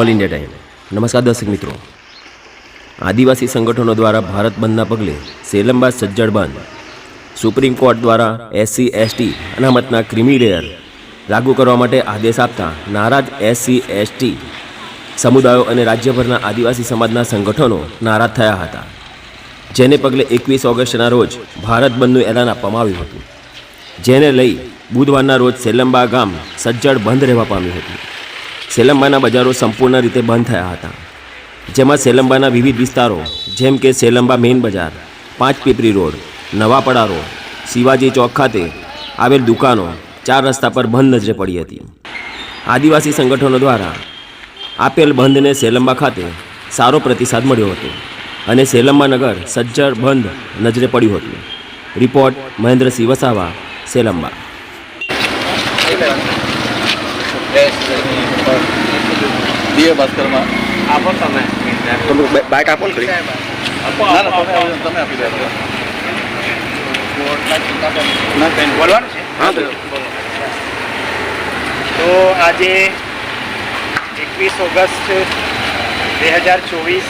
All India time નમસ્કાર દર્શક મિત્રો. આદિવાસી સંગઠનો દ્વારા ભારત બંધના પગલે સેલંબા સજ્જડ બંધ. સુપ્રીમ કોર્ટ દ્વારા એસસી એસટી અનામતના ક્રિમિલેયર લાગુ કરવા માટે આદેશ આપતા નારાજ એસસી એસટી સમુદાયો અને રાજ્યભરના આદિવાસી સમાજના સંગઠનો નારાજ થયા હતા. જેને પગલે એકવીસ ઓગસ્ટના રોજ ભારત બંધનું એલાન આપવામાં આવ્યું હતું. જેને લઈ બુધવારના રોજ સેલંબા ગામ સજ્જડ બંધ રહેવા પામ્યું હતું. સેલંબાના બજારો સંપૂર્ણ રીતે બંધ થયા હતા. જેમાં સેલંબાના વિવિધ વિસ્તારો, જેમ કે સેલંબા મેઇન બજાર, પાંચ પીપરી રોડ, નવાપડા રોડ, શિવાજી ચોક ખાતે આવેલ દુકાનો, ચાર રસ્તા પર બંધ નજરે પડી હતી. આદિવાસી સંગઠનો દ્વારા આપેલ બંધને સેલંબા ખાતે સારો પ્રતિસાદ મળ્યો હતો અને સેલંબા નગર સજ્જડ બંધ નજરે પડ્યું હતું. રિપોર્ટ મહેન્દ્રસિંહ વસાવા, સેલંબા. દિયે ભાસ્કરમાં આપો તમે બાઇક આપો ને આપો ના ના તમે તમે આપી દો. બોલવાનું છે હા બોલો. તો આજે એકવીસ ઓગસ્ટ બે હજાર ચોવીસ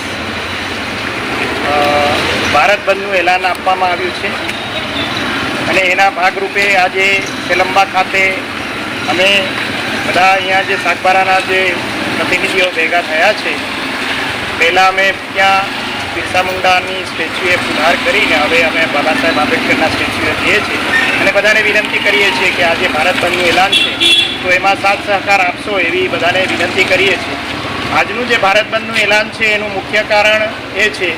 ભારત બંધનું એલાન આપવામાં આવ્યું છે. અને એના ભાગરૂપે આજે સેલંબા ખાતે અમે બધા અહીંયા જે સાગબારાના જે પ્રતિનિધિઓ ભેગા થયા છે, પહેલાં અમે ત્યાં બિરસા મુંડાની સ્ટેચ્યુએ સુધાર કરીને હવે અમે બાબા સાહેબ આંબેડકરના સ્ટેચ્યુએ જઈએ છીએ અને બધાને વિનંતી કરીએ છીએ કે આજે ભારત બંધનું એલાન છે, તો એમાં સાથ સહકાર આપશો એવી બધાને વિનંતી કરીએ છીએ. આજનું જે ભારત બંધનું એલાન છે, એનું મુખ્ય કારણ એ છે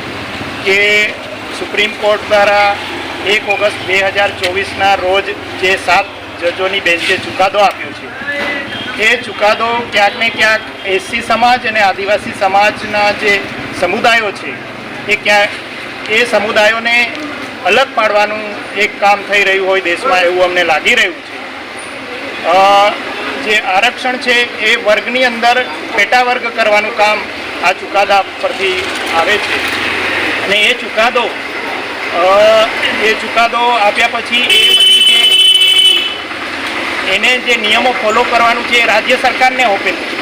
કે સુપ્રીમ કોર્ટ દ્વારા એક ઓગસ્ટ બે હજાર ચોવીસના રોજ જે સાત જજોની બેન્ચે ચુકાદો આપ્યો છે એ ચુકાદો ક્યાંક ને ક્યાંક એસસી સમાજ અને આદિવાસી સમાજના જે સમુદાયો છે, એ ક્યાંક એ સમુદાયોને અલગ પાડવાનું એક કામ થઈ રહ્યું હોય દેશમાં એવું અમને લાગી રહ્યું છે. જે આરક્ષણ છે, એ વર્ગની અંદર પેટા વર્ગ કરવાનું કામ આ ચુકાદા પરથી આવે છે. અને એ ચુકાદો એ ચુકાદો આપ્યા પછી એ બધી જે નિયમો ફોલો કરવાનું છે એ રાજ્ય સરકારને હોપેલું છે.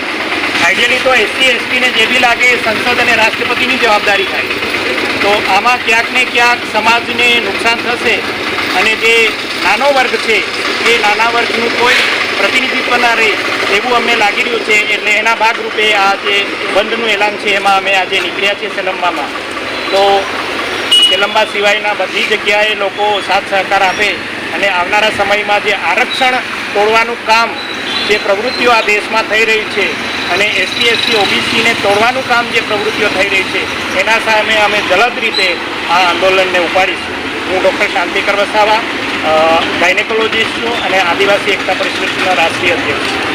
આઈડિયલી તો એસસી એસટીને જે બી લાગે એ સંસદ અને રાષ્ટ્રપતિની જવાબદારી થાય. તો આમાં ક્યાંક ને ક્યાંક સમાજને નુકસાન થશે અને જે નાનો વર્ગ છે, એ નાના વર્ગનું કોઈ પ્રતિનિધિત્વ ના રહે એવું અમને લાગી રહ્યું છે, એટલે એના ભાગરૂપે આ જે બંધનું એલાન છે, એમાં અમે આજે નીકળ્યા છીએ સેલંબામાં તો સેલંબા સિવાયના બધી જગ્યાએ લોકો સાથ સહકાર આપે અને આવનારા સમયમાં જે આરક્ષણ તોડવાનું કામ જે પ્રવૃત્તિઓ આ દેશમાં થઈ રહી છે અને એસટી એસટી, ઓબીસીને તોડવાનું કામ જે પ્રવૃત્તિઓ થઈ રહી છે, એના સામે અમે જલદ રીતે આ આંદોલનને ઉપાડીશું. હું ડૉક્ટર શાંતિકર વસાવા ગાયનેકોલોજીસ્ટ છું અને આદિવાસી એકતા પરિષદના રાષ્ટ્રીય અધ્યક્ષ છું.